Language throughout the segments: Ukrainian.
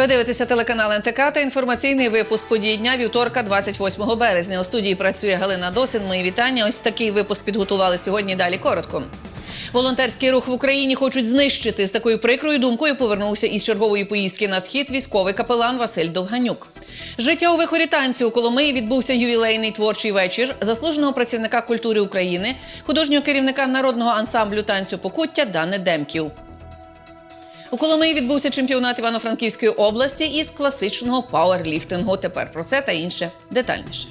Ви дивитеся телеканал НТК та інформаційний випуск подій дня вівторка, 28 березня. У студії працює Галина Досин. Мої вітання. Ось такий випуск підготували сьогодні. Далі коротко. Волонтерський рух в Україні хочуть знищити. З такою прикрою думкою повернувся із чергової поїздки на схід військовий капелан Василь Довганюк. Життя у вихорі танцю у Коломиї відбувся ювілейний творчий вечір заслуженого працівника культури України, художнього керівника народного ансамблю танцю Покуття Дани Демків. У Коломиї відбувся чемпіонат Івано-Франківської області із класичного пауерліфтингу. Тепер про це та інше детальніше.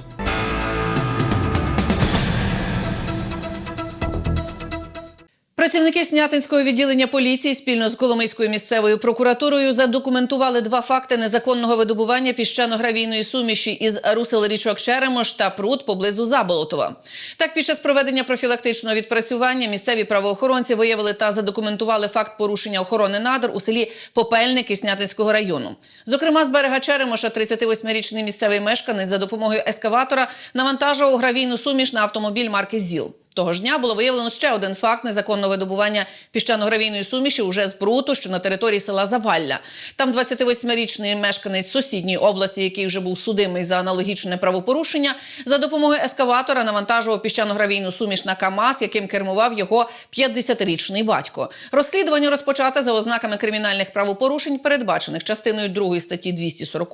Працівники Снятинського відділення поліції спільно з Коломийською місцевою прокуратурою задокументували два факти незаконного видобування піщано-гравійної суміші із русел річок Черемош та пруд поблизу Заболотова. Так, під час проведення профілактичного відпрацювання місцеві правоохоронці виявили та задокументували факт порушення охорони надр у селі Попельники Снятинського району. Зокрема, з берега Черемоша 38-річний місцевий мешканець за допомогою ескаватора навантажував гравійну суміш на автомобіль марки ЗІЛ. Того ж дня було виявлено ще один факт незаконного видобування піщано-гравійної суміші уже з Пруту, що на території села Завалля. Там 28-річний мешканець сусідньої області, який вже був судимий за аналогічне правопорушення, за допомогою ескаватора навантажував піщано-гравійну суміш на КАМАЗ, яким кермував його 50-річний батько. Розслідування розпочате за ознаками кримінальних правопорушень, передбачених частиною 2 статті 240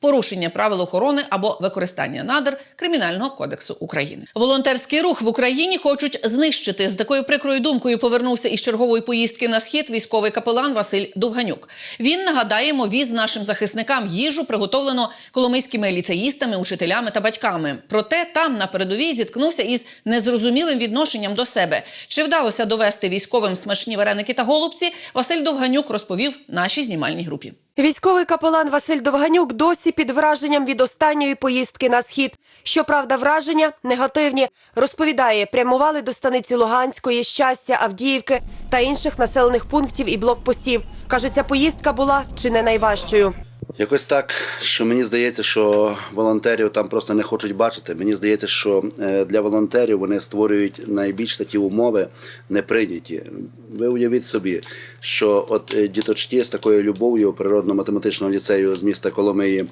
порушення правил охорони або використання надр Кримінального кодексу України. Волонтерський рух в Україні хочуть знищити. З такою прикрою думкою повернувся із чергової поїздки на схід військовий капелан Василь Довганюк. Він нагадаємо віз нашим захисникам їжу, приготовлену коломийськими ліцеїстами, учителями та батьками. Проте там на передовій зіткнувся із незрозумілим відношенням до себе. Чи вдалося довести військовим смачні вареники та голубці? Василь Довганюк розповів нашій знімальній групі. Військовий капелан Василь Довганюк досі під враженням від останньої поїздки на схід. Щоправда, враження негативні. Розповідає, прямували до станиці Луганської, щастя, Авдіївки та інших населених пунктів і блокпостів. Каже, ця поїздка була чи не найважчою. Якось так, що мені здається, що волонтерів там просто не хочуть бачити. Мені здається, що е, для волонтерів вони створюють найбільш такі умови неприйняті. Ви уявіть собі, що от е, діточки з такою любов'ю природно-математичного ліцею з міста Коломиї,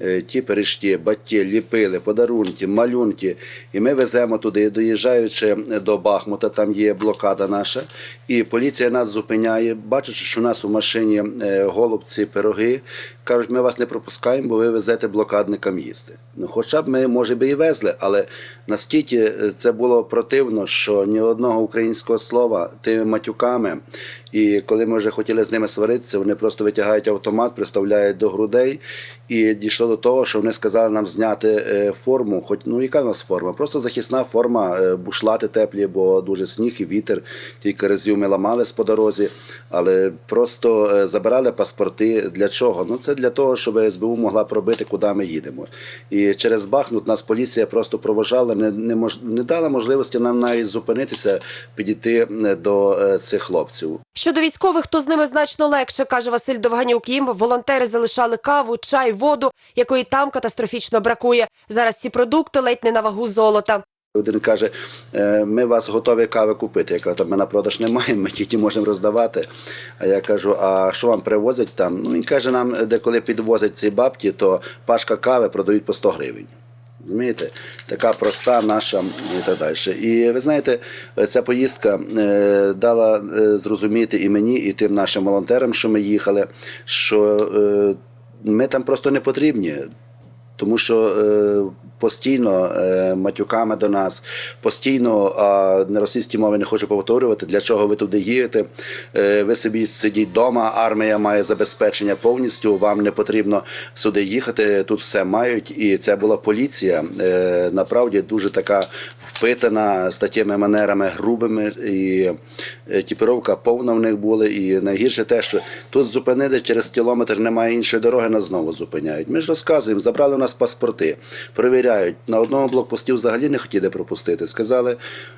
е, ті перешті, батьки ліпили, подарунки, малюнки. І ми веземо туди, доїжджаючи до Бахмута, там є блокада наша, і поліція нас зупиняє, бачачи, що у нас у машині е, голубці, пироги. Кажуть, ми вас не пропускаємо, бо ви везете блокадникам їсти. Ну, хоча б ми, може би, і везли, але наскільки це було противно, що ні одного українського слова тими матюками. І коли ми вже хотіли з ними сваритися, вони просто витягають автомат, приставляють до грудей. І дійшло до того, що вони сказали нам зняти е, форму. Хоч ну яка в нас форма? Просто захисна форма, е, бушлати теплі, бо дуже сніг і вітер. Тільки разів ми ламались по дорозі, але просто е, забирали паспорти. Для чого? Ну це для того, щоб СБУ могла пробити, куди ми їдемо. І через Бахмут нас поліція просто проважала, не, не, мож, не дала можливості нам навіть зупинитися, підійти до цих хлопців. Щодо військових, то з ними значно легше, каже Василь Довганюк. Їм волонтери залишали каву, чай, воду, якої там катастрофічно бракує. Зараз ці продукти ледь не на вагу золота. Один каже, «Е, ми вас готові кави купити. Я кажу, «Та ми на продаж не маємо, ми тільки можемо роздавати. А я кажу, а що вам привозять там? Ну він каже, нам деколи підвозять ці бабки, то пашка кави продають по 100 гривень. Розумієте? Така проста наша і так далі. І ви знаєте, ця поїздка е, дала е, зрозуміти і мені, і тим нашим волонтерам, що ми їхали, що е, ми там просто не потрібні. Тому що е, постійно е, матюками до нас, постійно а на російській мові не хочу повторювати, для чого ви туди їдете. Е, ви собі сидіть вдома, армія має забезпечення повністю. Вам не потрібно сюди їхати. Тут все мають. І це була поліція. Е, направді дуже така впитана з такими манерами грубими. І е, тіпіровка повна в них була. І найгірше те, що тут зупинили через кілометр, немає іншої дороги, нас знову зупиняють. Ми ж розказуємо, забрали у нас паспорти, перевіряють. На одному блокпості взагалі не хотіли пропустити. Сказали,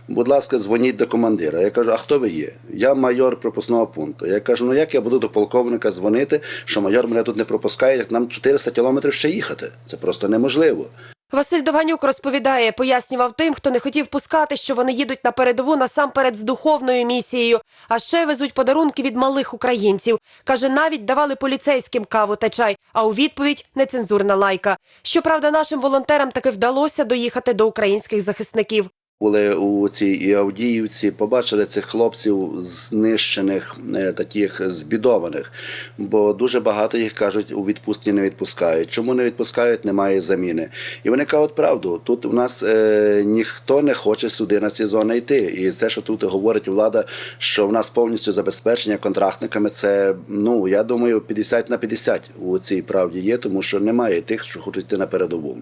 будь ласка, дзвоніть до командира. Я кажу, а хто ви є? Я майор пропускного пункту. Я кажу, ну як я буду до полковника дзвонити, що майор мене тут не пропускає, як нам 400 кілометрів ще їхати. Це просто неможливо. Василь Довганюк розповідає, пояснював тим, хто не хотів пускати, що вони їдуть на передову насамперед з духовною місією, а ще везуть подарунки від малих українців. Каже, навіть давали поліцейським каву та чай, а у відповідь нецензурна лайка. Щоправда, нашим волонтерам таки вдалося доїхати до українських захисників. Були у цій Авдіївці, побачили цих хлопців знищених, е, таких збідованих, бо дуже багато їх кажуть, у відпустці не відпускають. Чому не відпускають? Немає заміни. І вони кажуть правду. Тут у нас е, ніхто не хоче сюди на ці зони йти. І це, що тут говорить влада, що в нас повністю забезпечення контрактниками, це ну я думаю, 50 на 50 у цій правді є, тому що немає тих, що хочуть йти на передову.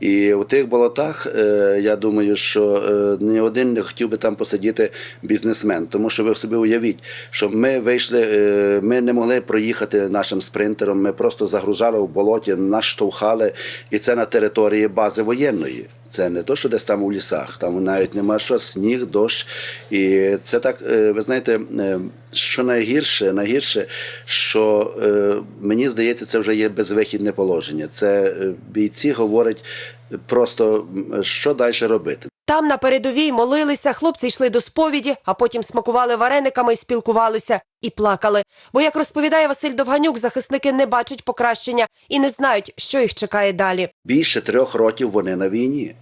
І у тих болотах, е, я думаю, що е, ні один не хотів би там посидіти бізнесмен. Тому що ви собі уявіть, що ми вийшли, е, ми не могли проїхати нашим спринтером, ми просто загружали в болоті, нас штовхали, і це на території бази воєнної. Це не то, що десь там у лісах, там навіть нема що, сніг, дощ. І це так, е, ви знаєте, що найгірше, найгірше, що мені здається, це вже є безвихідне положення. Це бійці говорять просто, що далі робити. Там на передовій молилися, хлопці йшли до сповіді, а потім смакували варениками і спілкувалися і плакали. Бо, як розповідає Василь Довганюк, захисники не бачать покращення і не знають, що їх чекає далі. Більше трьох років вони на війні.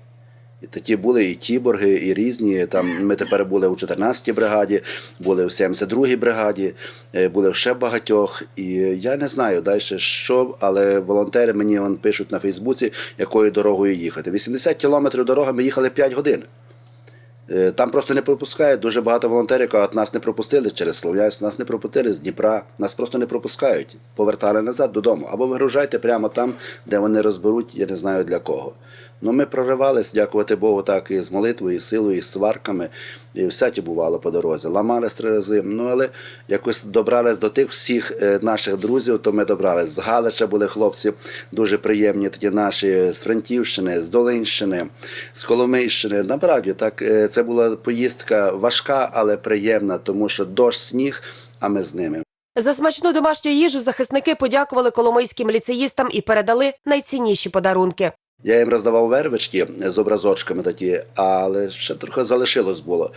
Такі були і кіборги, і різні. Там ми тепер були у 14-й бригаді, були в 72-й бригаді, е, були ще багатьох. І я не знаю далі, що, але волонтери мені вон, пишуть на Фейсбуці, якою дорогою їхати. 80 кілометрів дороги ми їхали 5 годин. Е, Там просто не пропускають. Дуже багато волонтерів кажуть, нас не пропустили через Слов'янськ, нас не пропустили з Дніпра, нас просто не пропускають. Повертали назад додому. Або вигружайте прямо там, де вони розберуть, я не знаю для кого. Ну, ми проривались, дякувати Богу, так і з молитвою, і силою, і сварками. І всяке бувало по дорозі. Ламались три рази. Ну, але якось добрались до тих всіх е, наших друзів, то ми добрались. З Галича були хлопці дуже приємні, такі наші з Франківщини, з Долинщини, з Коломийщини. Направді, так, е, це була поїздка важка, але приємна, тому що дощ, сніг, а ми з ними. За смачну домашню їжу захисники подякували коломийським ліцеїстам і передали найцінніші подарунки. Я їм роздавав вервички з образочками такі, але ще трохи залишилось було.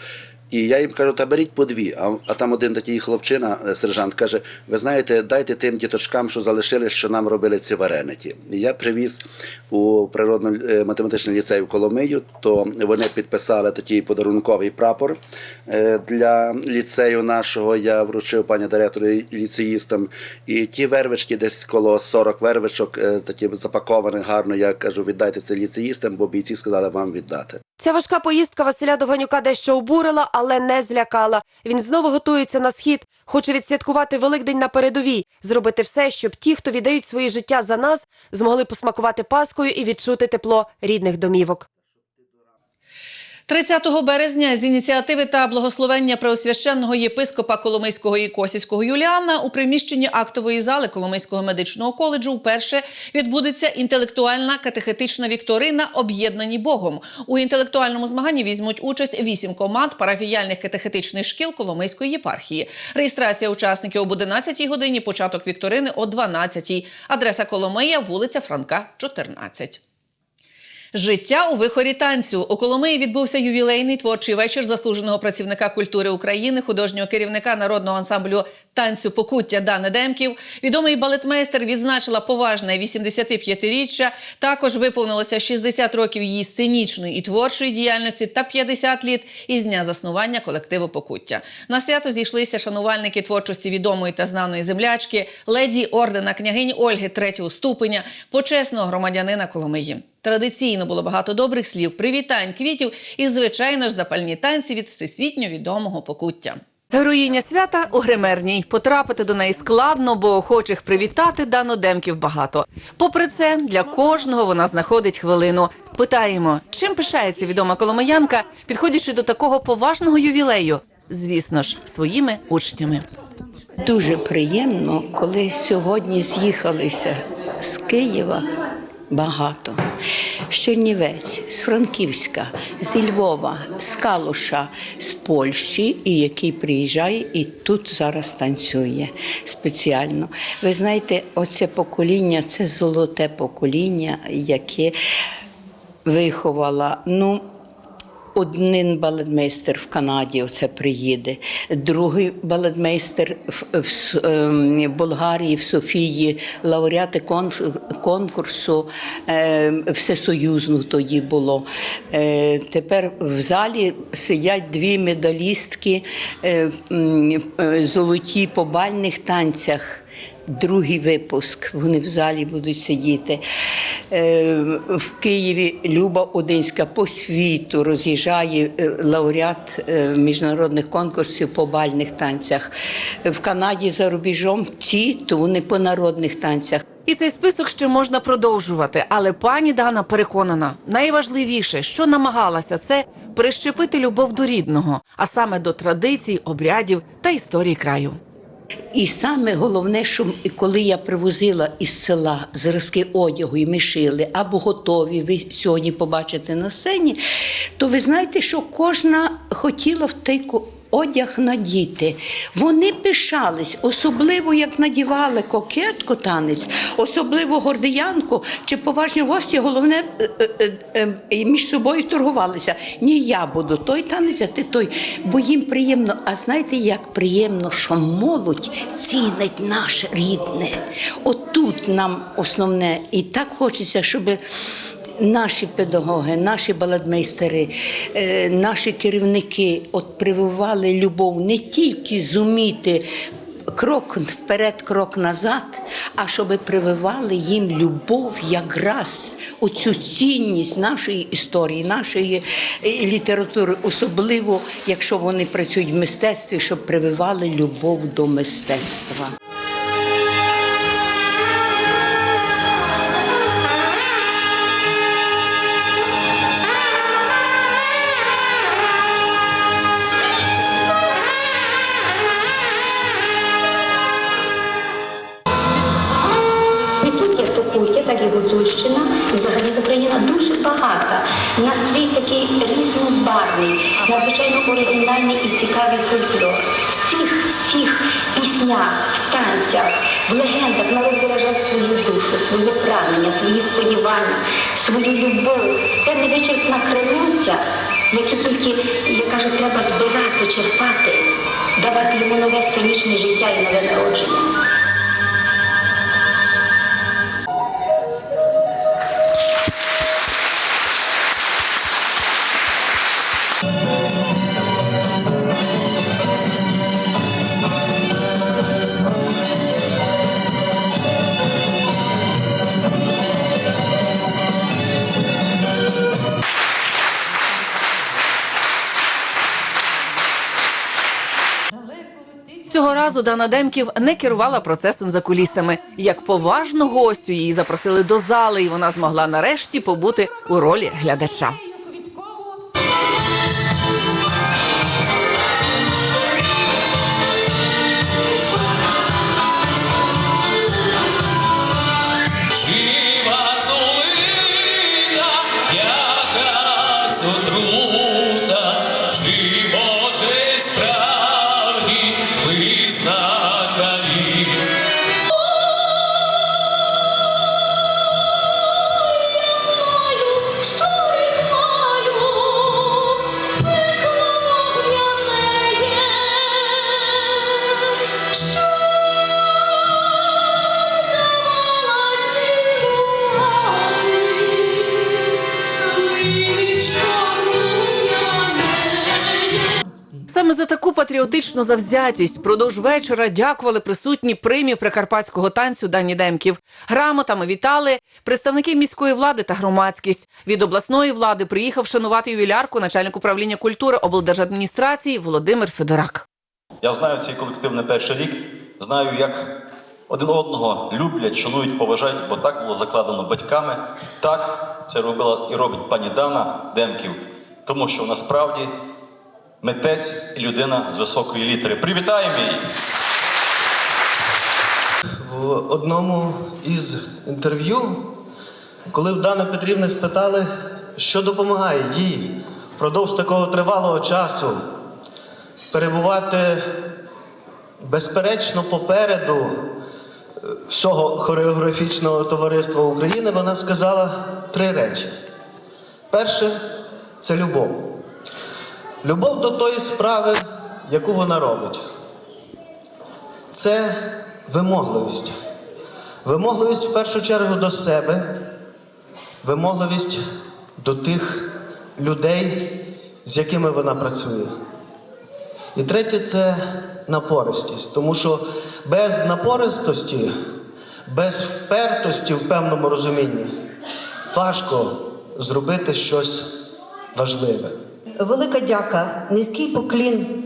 І я їм кажу, та беріть по дві. А, а там один такий хлопчина, е, сержант, каже: ви знаєте, дайте тим діточкам, що залишились, що нам робили ці вареники. І я привіз у природно-математичний ліцей в Коломию, то вони підписали такий подарунковий прапор е, для ліцею нашого. Я вручив пані директору ліцеїстам. І ті вервички, десь коло 40 вервичок, е, такі запакованих гарно. Я кажу, віддайте це ліцеїстам, бо бійці сказали вам віддати. Ця важка поїздка Василя Довганюка дещо обурила, але не злякала. Він знову готується на схід, хоче відсвяткувати Великдень на передовій, зробити все, щоб ті, хто віддають свої життя за нас, змогли посмакувати паскою і відчути тепло рідних домівок. 30 березня з ініціативи та благословення преосвященного єпископа Коломийського і Косівського Юліана у приміщенні актової зали Коломийського медичного коледжу вперше відбудеться інтелектуальна катехетична вікторина Об'єднані Богом. У інтелектуальному змаганні візьмуть участь вісім команд парафіяльних катехетичних шкіл Коломийської єпархії. Реєстрація учасників об 11 годині, початок вікторини о 12 Адреса Коломия, вулиця Франка, 14. Життя у вихорі танцю у Коломиї відбувся ювілейний творчий вечір заслуженого працівника культури України, художнього керівника народного ансамблю танцю покуття Дани Демків. Відомий балетмейстер відзначила поважне 85-річчя. Також виповнилося 60 років її сценічної і творчої діяльності та 50 літ із дня заснування колективу покуття. На свято зійшлися шанувальники творчості відомої та знаної землячки, леді ордена княгині Ольги третього ступеня, почесного громадянина Коломиї. Традиційно було багато добрих слів, привітань, квітів і, звичайно ж, запальні танці від всесвітньо відомого покуття. Героїня свята у гримерній. Потрапити до неї складно, бо охочих привітати дано демків багато. Попри це, для кожного вона знаходить хвилину. Питаємо, чим пишається відома коломиянка, підходячи до такого поважного ювілею. Звісно ж, своїми учнями. Дуже приємно, коли сьогодні з'їхалися з Києва багато. З Чернівець, з Франківська, зі Львова, з Калуша, з Польщі, і який приїжджає і тут зараз танцює спеціально. Ви знаєте, оце покоління це золоте покоління, яке виховала. Ну, один балетмейстер в Канаді оце приїде, другий балетмейстер в, ем, Болгарії, в Софії, лауреати конкурсу е, всесоюзну тоді було. Е, тепер в залі сидять дві медалістки е, е, золоті по бальних танцях. Другий випуск. Вони в залі будуть сидіти. Е, В Києві Люба Одинська по світу роз'їжджає е, лауреат е, міжнародних конкурсів по бальних танцях. В Канаді за рубежом ті, то вони по народних танцях. І цей список ще можна продовжувати, але пані Дана переконана, найважливіше, що намагалася, це прищепити любов до рідного, а саме до традицій, обрядів та історії краю. І саме головне, що коли я привозила із села зразки одягу, і ми шили або готові, ви сьогодні побачите на сцені, то ви знаєте, що кожна хотіла в той одяг надіти. Вони пишались, особливо як надівали кокетку танець, особливо гордиянку чи поважні гості, головне е, е, е, між собою торгувалися. Ні, я буду той танець, а ти той. Бо їм приємно. А знаєте, як приємно, що молодь цінить наше рідне. Отут нам основне, і так хочеться, щоб наші педагоги, наші балетмейстери, е, наші керівники от прививали любов не тільки зуміти. Крок вперед, крок назад, а щоб прививали їм любов якраз у цю цінність нашої історії, нашої е, літератури, особливо якщо вони працюють в мистецтві, щоб прививали любов до мистецтва. Оригінальний і цікавий фольклор. В цих всіх піснях, в танцях, в легендах народ виражав свою душу, своє прагнення, свої сподівання, свою любов. Це невичерпна криниця, яку тільки, я кажу, треба збирати, черпати, давати йому нове сценічне життя і нове народження. Разу Дана Демків не керувала процесом за кулісами. Як поважну гостю її запросили до зали, і вона змогла нарешті побути у ролі глядача. Жива таку завзятість продовж вечора дякували присутні премії прикарпатського танцю Дані Демків. Грамотами вітали представники міської влади та громадськість. Від обласної влади приїхав шанувати ювілярку начальник управління культури облдержадміністрації Володимир Федорак. Я знаю цей колектив не перший рік, знаю, як один одного люблять, шанують, поважають, бо так було закладено батьками. Так це робила і робить пані Дана Демків, тому що вона справді митець і людина з високої літери. Привітаємо її! В одному із інтерв'ю, коли в Дани Петрівни спитали, що допомагає їй впродовж такого тривалого часу перебувати безперечно попереду е, всього хореографічного товариства України, вона сказала три речі: Перше це любов. Любов до тої справи, яку вона робить. Це вимогливість. Вимогливість в першу чергу до себе, вимогливість до тих людей, з якими вона працює. І третє це напористість, тому що без напористості, без впертості в певному розумінні важко зробити щось важливе. Велика дяка, низький поклін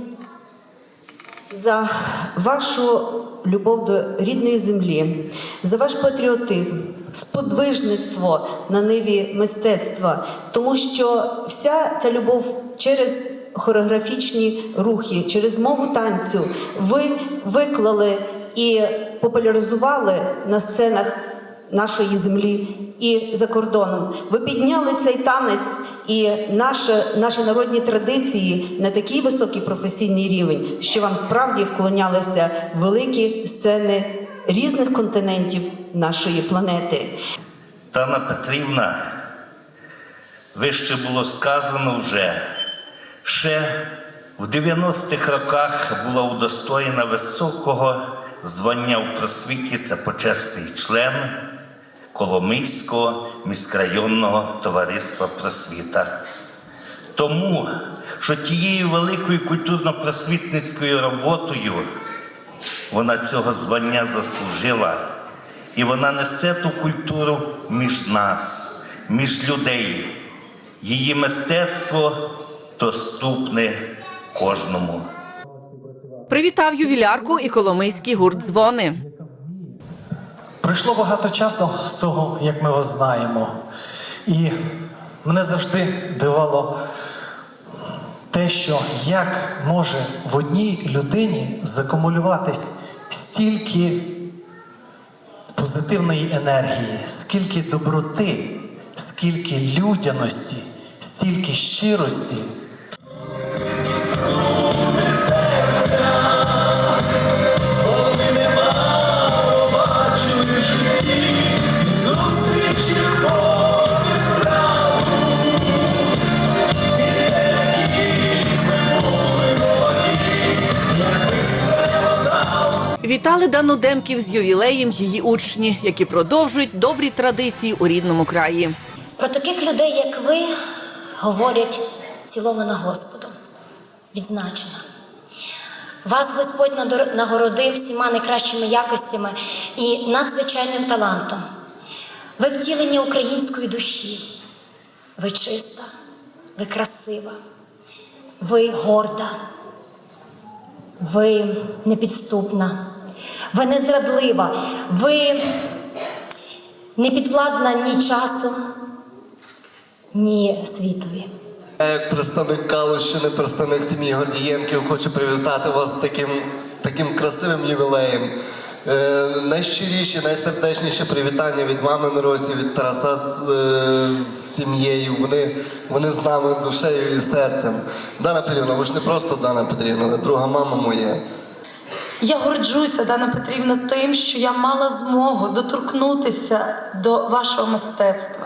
за вашу любов до рідної землі, за ваш патріотизм, сподвижництво на ниві мистецтва, тому що вся ця любов через хореографічні рухи, через мову танцю ви виклали і популяризували на сценах нашої землі і за кордоном. Ви підняли цей танець і наші, наші народні традиції на такий високий професійний рівень, що вам справді вклонялися великі сцени різних континентів нашої планети. Тана Петрівна, вище було сказано вже, ще в 90-х роках була удостоєна високого звання в просвіті, це почесний член Коломийського міськрайонного товариства просвіта. Тому, що тією великою культурно-просвітницькою роботою вона цього звання заслужила, і вона несе ту культуру між нас, між людей. Її мистецтво доступне кожному. Привітав ювілярку і коломийський гурт дзвони. Пройшло багато часу з того, як ми вас знаємо. І мене завжди дивало те, що як може в одній людині закумулюватись стільки позитивної енергії, скільки доброти, скільки людяності, стільки щирості. Вітали Демків з ювілеєм її учні, які продовжують добрі традиції у рідному краї. Про таких людей, як ви, говорять цілована Господом, відзначена. Вас Господь нагородив всіма найкращими якостями і надзвичайним талантом. Ви втілення української душі. Ви чиста, ви красива, ви горда, ви непідступна, ви незрадлива, ви не підвладна ні часу, ні світові. Я як представник Калущини, представник сім'ї Гордієнків, хочу привітати вас з таким, таким красивим ювілеєм. Е, найщиріші, найсердечніші привітання від мами Миросі, від Тараса з, е, з сім'єю. Вони, вони з нами душею і серцем. Дана Петрівна, ви ж не просто Дана Петрівна, ви друга мама моя. Я горджуся, Дана Петрівна, тим, що я мала змогу доторкнутися до вашого мистецтва.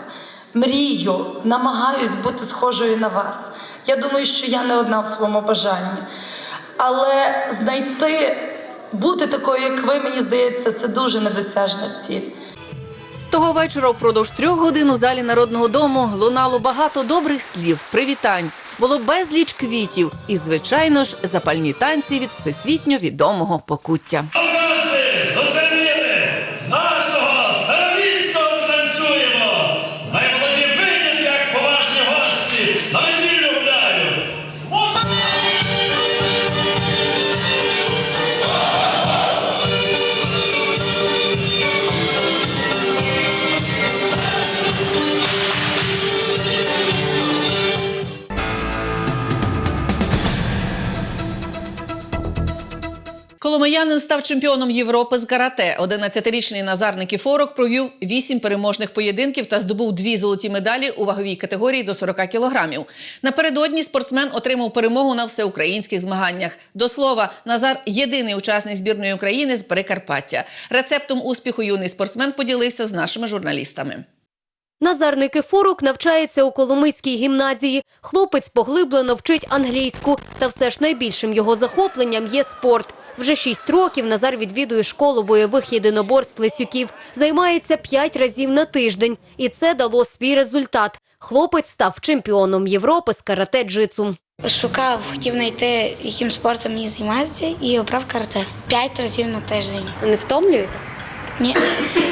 Мрію, намагаюсь бути схожою на вас. Я думаю, що я не одна в своєму бажанні. Але знайти, бути такою, як ви, мені здається, це дуже недосяжна ціль. Того вечора впродовж трьох годин у залі народного дому лунало багато добрих слів, привітань. Було безліч квітів і, звичайно ж, запальні танці від всесвітньо відомого покуття. Коломиянин став чемпіоном Європи з карате. 11-річний Назар Никіфорок провів 8 переможних поєдинків та здобув дві золоті медалі у ваговій категорії до 40 кілограмів. Напередодні спортсмен отримав перемогу на всеукраїнських змаганнях. До слова, Назар єдиний учасник збірної України з Прикарпаття. Рецептом успіху юний спортсмен поділився з нашими журналістами. Назар Никифорук навчається у Коломийській гімназії. Хлопець поглиблено вчить англійську. Та все ж найбільшим його захопленням є спорт. Вже шість років Назар відвідує школу бойових єдиноборств Лисюків. Займається п'ять разів на тиждень. І це дало свій результат. Хлопець став чемпіоном Європи з карате-джитсу. Шукав, хотів знайти, яким спортом мені займатися, і обрав карате п'ять разів на тиждень. Не втомлюєте? Ні,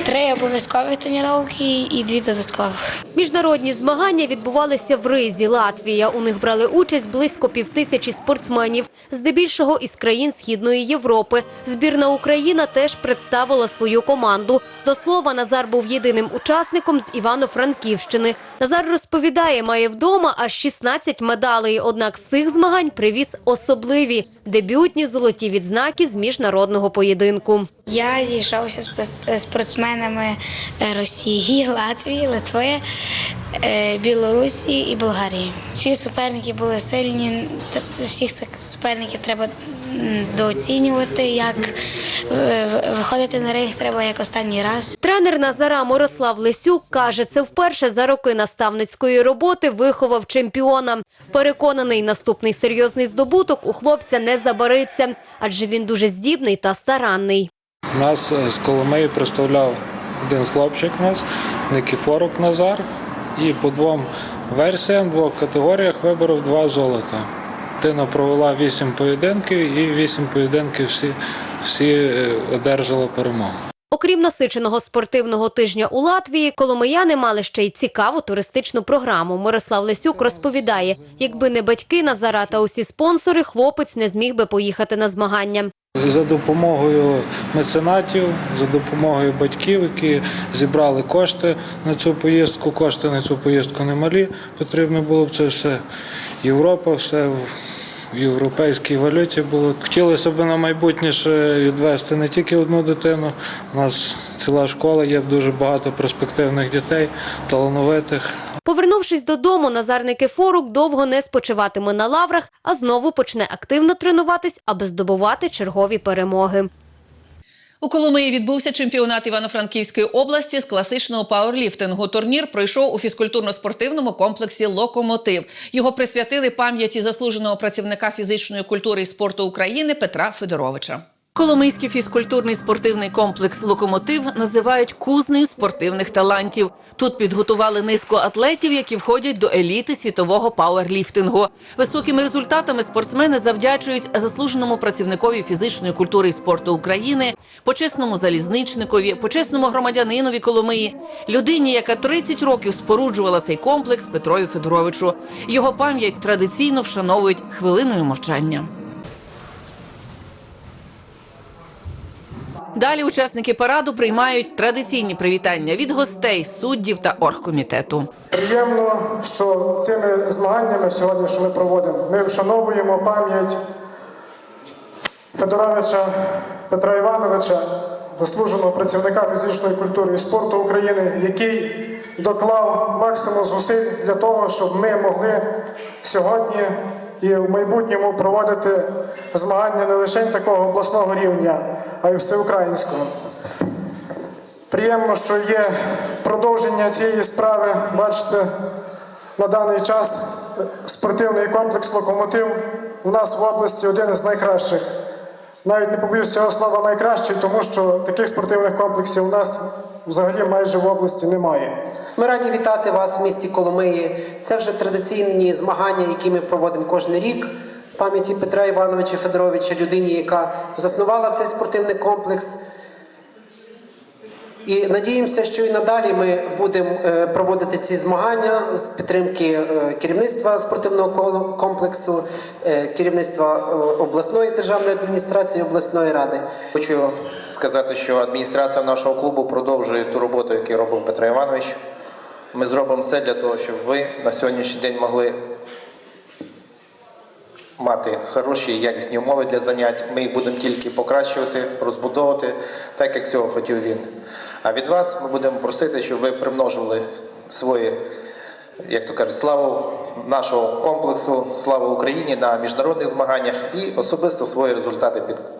три обов'язкові тренування і дві додаткових. Міжнародні змагання відбувалися в Ризі, Латвія. У них брали участь близько півтисячі спортсменів, здебільшого із країн Східної Європи. Збірна Україна теж представила свою команду. До слова, Назар був єдиним учасником з Івано-Франківщини. Назар розповідає, має вдома аж 16 медалей. Однак з цих змагань привіз особливі дебютні золоті відзнаки з міжнародного поєдинку. Я зійшовся з спортсменами е, Росії, Латвії, Литви, е, Білорусі і Болгарії. Всі суперники були сильні. Всіх суперників треба дооцінювати, як е, виходити на ринг треба як останній раз. Тренер Назара Мирослав Лисюк каже, це вперше за роки наставницької роботи виховав чемпіона. Переконаний, наступний серйозний здобуток у хлопця не забариться, адже він дуже здібний та старанний. Нас е, з Коломиї представляв один хлопчик нас, Никіфорук Назар, і по двом версіям, двох категоріях виборов два золота. Дитина провела вісім поєдинків і вісім поєдинків всі, всі е, одержали перемогу. Окрім насиченого спортивного тижня у Латвії, коломияни мали ще й цікаву туристичну програму. Мирослав Лисюк розповідає, якби не батьки Назара та усі спонсори, хлопець не зміг би поїхати на змагання. За допомогою меценатів, за допомогою батьків, які зібрали кошти на цю поїздку. Кошти на цю поїздку немалі. Потрібно було б це все Європа, все в європейській валюті було. Хотілося б на майбутнє відвести не тільки одну дитину. У нас ціла школа, є дуже багато перспективних дітей, талановитих. Повернувшись додому, Назар Никифорук довго не спочиватиме на лаврах, а знову почне активно тренуватись, аби здобувати чергові перемоги. У Коломиї відбувся чемпіонат Івано-Франківської області з класичного пауерліфтингу. Турнір пройшов у фізкультурно-спортивному комплексі Локомотив. Його присвятили пам'яті заслуженого працівника фізичної культури і спорту України Петра Федоровича. Коломийський фізкультурний спортивний комплекс Локомотив називають кузнею спортивних талантів. Тут підготували низку атлетів, які входять до еліти світового пауерліфтингу. Високими результатами спортсмени завдячують заслуженому працівникові фізичної культури і спорту України, почесному залізничникові, почесному громадянинові Коломиї, людині, яка 30 років споруджувала цей комплекс Петрові Федоровичу. Його пам'ять традиційно вшановують хвилиною мовчання. Далі учасники параду приймають традиційні привітання від гостей, суддів та оргкомітету. Приємно, що цими змаганнями сьогодні, що ми проводимо, ми вшановуємо пам'ять Федоровича Петра Івановича, заслуженого працівника фізичної культури і спорту України, який доклав максимум зусиль для того, щоб ми могли сьогодні і в майбутньому проводити змагання не лише такого обласного рівня, а й всеукраїнського. Приємно, що є продовження цієї справи. Бачите, на даний час спортивний комплекс Локомотив у нас в області один з найкращих. Навіть не побоюсь цього слова найкращий, тому що таких спортивних комплексів у нас взагалі майже в області немає. Ми раді вітати вас в місті Коломиї. Це вже традиційні змагання, які ми проводимо кожен рік. Пам'яті Петра Івановича Федоровича, людині, яка заснувала цей спортивний комплекс. І надіємося, що і надалі ми будемо е, проводити ці змагання з підтримки е, керівництва спортивного комплексу, е, керівництва обласної державної адміністрації, обласної ради. Хочу сказати, що адміністрація нашого клубу продовжує ту роботу, яку робив Петро Іванович. Ми зробимо все для того, щоб ви на сьогоднішній день могли мати хороші і якісні умови для занять. Ми їх будемо тільки покращувати, розбудовувати, так як цього хотів він. А від вас ми будемо просити, щоб ви примножували свої, як то кажуть, славу нашого комплексу, славу Україні на міжнародних змаганнях і особисто свої результати під-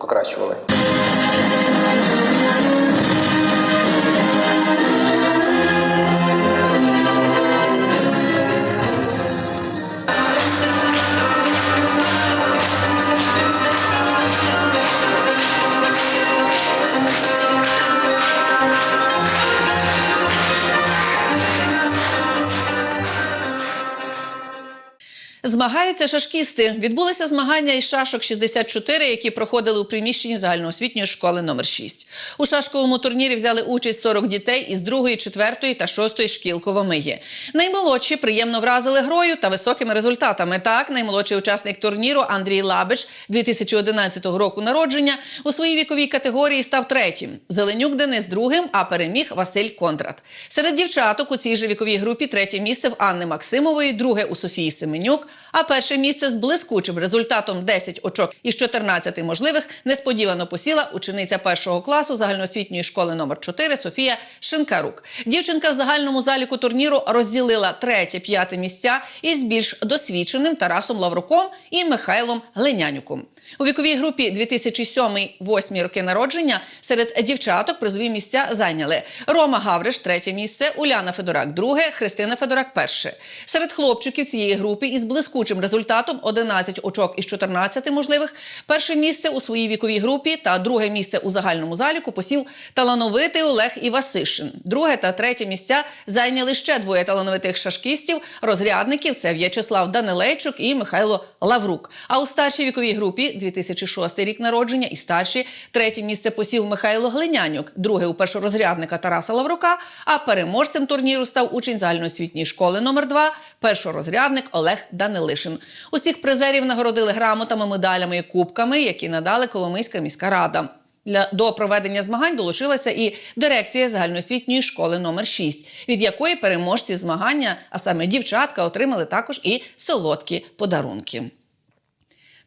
Змагаються шашкісти. Відбулися змагання із шашок 64, які проходили у приміщенні загальноосвітньої школи номер 6. У шашковому турнірі взяли участь 40 дітей із 2, 4 та 6 шкіл Коломиї. Наймолодші приємно вразили грою та високими результатами. Так, наймолодший учасник турніру Андрій Лабич 2011 року народження у своїй віковій категорії став третім. Зеленюк Денис другим, а переміг Василь Кондрат. Серед дівчаток у цій же віковій групі третє місце в Анни Максимової, друге у Софії Семенюк, а перше місце з блискучим результатом 10 очок із 14 можливих несподівано посіла учениця першого класу загальноосвітньої школи номер 4 Софія Шинкарук. Дівчинка в загальному заліку турніру розділила третє, п'яте місця із більш досвідченим Тарасом Лавруком і Михайлом Глинянюком. У віковій групі 2007-2008 роки народження серед дівчаток призові місця зайняли Рома Гавриш, третє місце, Уляна Федорак, друге, Христина Федорак, перше. Серед хлопчиків цієї групи із блискучим результатом 11 очок із 14 можливих. Перше місце у своїй віковій групі та друге місце у загальному заліку посів талановитий Олег Івасишин. Друге та третє місця зайняли ще двоє талановитих шашкістів, розрядників. Це В'ячеслав Данилейчук і Михайло Лаврук. А у старшій віковій групі 2006 рік народження і старші третє місце посів Михайло Глинянюк, друге у першорозрядника Тараса Лаврука. А переможцем турніру став учень загальноосвітньої школи номер 2 першорозрядник Олег Данилишин. Усіх призерів нагородили грамотами, медалями і кубками, які надали Коломийська міська рада. Для до проведення змагань долучилася і дирекція загальноосвітньої школи номер 6, від якої переможці змагання, а саме дівчатка, отримали також і солодкі подарунки.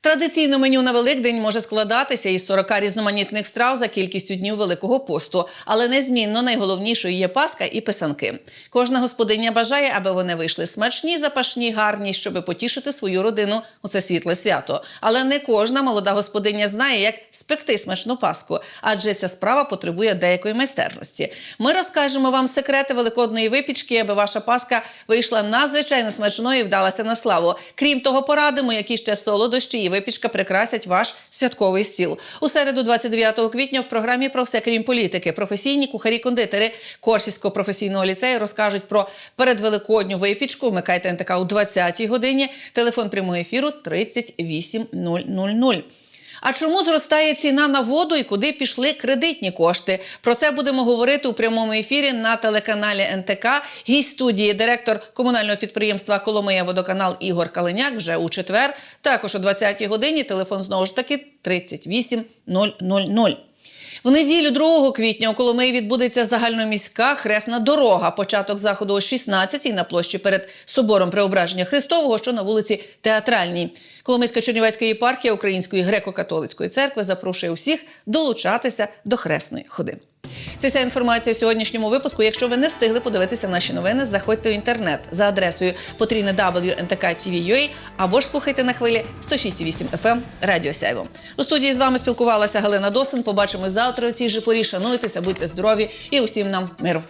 Традиційно меню на Великдень може складатися із 40 різноманітних страв за кількістю днів Великого посту, але незмінно найголовнішою є паска і писанки. Кожна господиня бажає, аби вони вийшли смачні, запашні, гарні, щоб потішити свою родину у це світле свято. Але не кожна молода господиня знає, як спекти смачну паску, адже ця справа потребує деякої майстерності. Ми розкажемо вам секрети великодної випічки, аби ваша паска вийшла надзвичайно смачною і вдалася на славу. Крім того, порадимо, які ще солодощі випічка прикрасять ваш святковий стіл. У середу, 29 квітня, в програмі про все крім політики, професійні кухарі-кондитери Коршівського професійного ліцею розкажуть про передвеликодню випічку. Вмикайте НТК у 20-й годині. Телефон прямого ефіру 38000. А чому зростає ціна на воду і куди пішли кредитні кошти? Про це будемо говорити у прямому ефірі на телеканалі НТК. Гість студії директор комунального підприємства Коломия Водоканал Ігор Калиняк вже у четвер. Також о 20-й годині телефон знову ж таки 38000. В неділю 2 квітня у Коломиї відбудеться загальноміська хресна дорога. Початок заходу о 16-й на площі перед собором Преображення Христового, що на вулиці Театральній. Коломийська Чернівецька єпархія Української греко-католицької церкви запрошує усіх долучатися до хресної ходи. Це вся інформація у сьогоднішньому випуску. Якщо ви не встигли подивитися наші новини, заходьте в інтернет за адресою потрійне або ж слухайте на хвилі 106,8 FM Радіо Сяйво. У студії з вами спілкувалася Галина Досин. Побачимось завтра у цій же порі. Шануйтеся, будьте здорові і усім нам миру.